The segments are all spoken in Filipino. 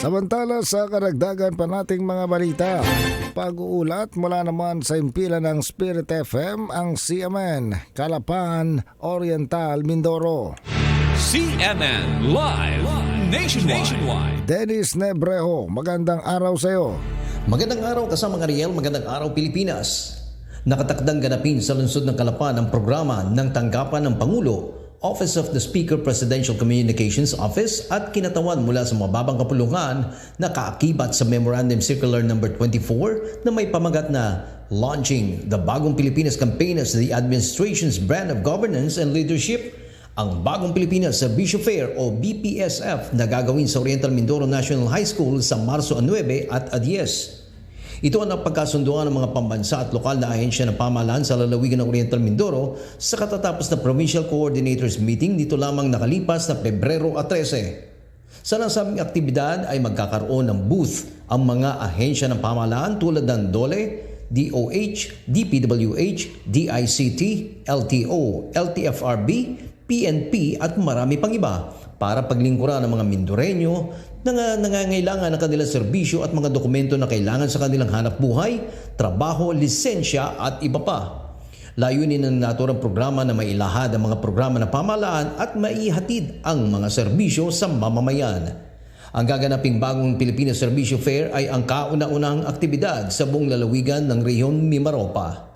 Samantala sa karagdagan pa nating mga balita, pag-uulat mula naman sa impila ng Spirit FM ang CMN, Kalapan, Oriental, Mindoro. CNN Live Nationwide. Dennis Nebreho, magandang araw sa iyo. Magandang araw kasama ng Ariel, magandang araw Pilipinas. Nakatakdang ganapin sa lungsod ng Kalapan ang programa ng tanggapan ng Pangulo, Office of the Speaker Presidential Communications Office at kinatawan mula sa mababang kapulungan na kaakibat sa Memorandum Circular No. 24 na may pamagat na Launching the Bagong Pilipinas Campaign as the Administration's Brand of Governance and Leadership ang Bagong Pilipinas Servicio Fair o BPSF na gagawin sa Oriental Mindoro National High School sa Marso 9 at 10. Ito ang napagkasunduan ng mga pambansa at lokal na ahensya ng pamahalaan sa lalawigan ng Oriental Mindoro sa katatapos na Provincial Coordinators Meeting dito lamang nakalipas na Pebrero 13. Sa nasabing aktibidad ay magkakaroon ng booth ang mga ahensya ng pamahalaan tulad ng DOLE, DOH, DPWH, DICT, LTO, LTFRB, PNP at marami pang iba para paglingkuran ng mga Mindoreño na nga- nangangailangan ng kanilang serbisyo at mga dokumento na kailangan sa kanilang hanap buhay, trabaho, lisensya at iba pa. Layunin ng naturang programa na mailahad ang mga programa ng pamahalaan at maihatid ang mga serbisyo sa mamamayan. Ang gaganaping bagong Pilipinas Serbisyo Fair ay ang kauna-unahang aktibidad sa buong lalawigan ng Rehiyon Mimaropa.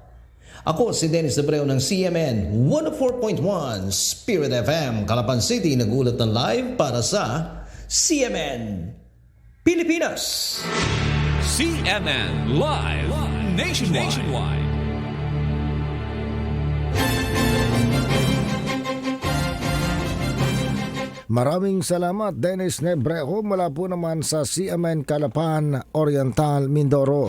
Ako si Dennis Debreo ng CMN 104.1 Spirit FM, Calapan City, nagulat ng live para sa CMN Pilipinas. CNN Live Nationwide. Maraming salamat Dennis Nebreho mula po naman sa CMN Kalapan, Oriental, Mindoro.